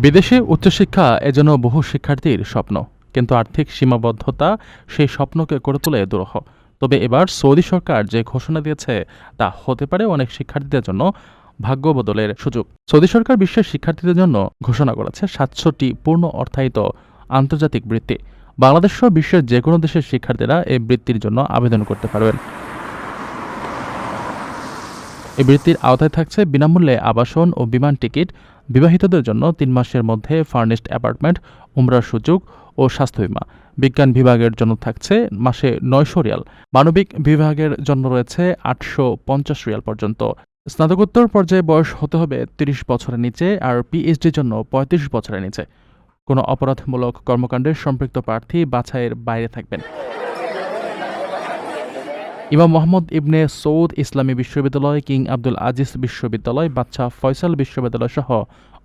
বিদেশে উচ্চশিক্ষা এজন্য বহু শিক্ষার্থীর স্বপ্ন, কিন্তু আর্থিক সীমাবদ্ধতা সেই স্বপ্নকে করে তোলে দুরূহ। তবে এবার সৌদি সরকার যে ঘোষণা দিয়েছে, তা হতে পারে অনেক শিক্ষার্থীদের জন্য ভাগ্য বদলের সুযোগ। সৌদি সরকার বিশ্বের শিক্ষার্থীদের জন্য ঘোষণা করেছে সাতশোটি পূর্ণ অর্থায়িত আন্তর্জাতিক বৃত্তি। বাংলাদেশ বিশ্বের যে কোনো দেশের শিক্ষার্থীরা এই বৃত্তির জন্য আবেদন করতে পারবেন। এই বৃত্তির আওতায় থাকছে বিনামূল্যে আবাসন ও বিমান টিকিট। বিবাহিতদের জন্য তিন মাসের মধ্যে ফার্নিশড অ্যাপার্টমেন্ট, উমরার সুযোগ ও স্বাস্থ্য বীমা। বিজ্ঞান বিভাগের জন্য থাকছে মাসে নয়শো রিয়াল। মানবিক বিভাগের জন্য রয়েছে আটশো পঞ্চাশ রিয়াল পর্যন্ত। স্নাতকোত্তর পর্যায়ে বয়স হতে হবে তিরিশ বছরের নিচে আর পিএইচডির জন্য পঁয়ত্রিশ বছরের নিচে। কোনো অপরাধমূলক কর্মকাণ্ডে সম্পৃক্ত প্রার্থী বাছাইয়ের বাইরে থাকবেন। ইমাম মোহাম্মদ ইবনে সৌদ ইসলামী বিশ্ববিদ্যালয়, কিং আব্দুল আজিজ বিশ্ববিদ্যালয় বাচ্চা ফয়সাল বিশ্ববিদ্যালয় সহ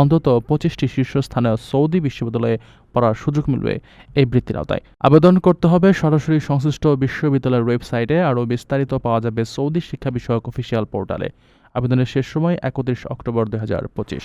অন্তত পঁচিশটি শীর্ষস্থানীয় সৌদি বিশ্ববিদ্যালয়ে পড়ার সুযোগ মিলবে এই বৃত্তির আওতায়। আবেদন করতে হবে সরাসরি সংশ্লিষ্ট বিশ্ববিদ্যালয়ের ওয়েবসাইটে আরও বিস্তারিত পাওয়া যাবে সৌদি শিক্ষা বিষয়ক অফিসিয়াল পোর্টালে। আবেদনের শেষ সময় একত্রিশ অক্টোবর দুই হাজার পঁচিশ।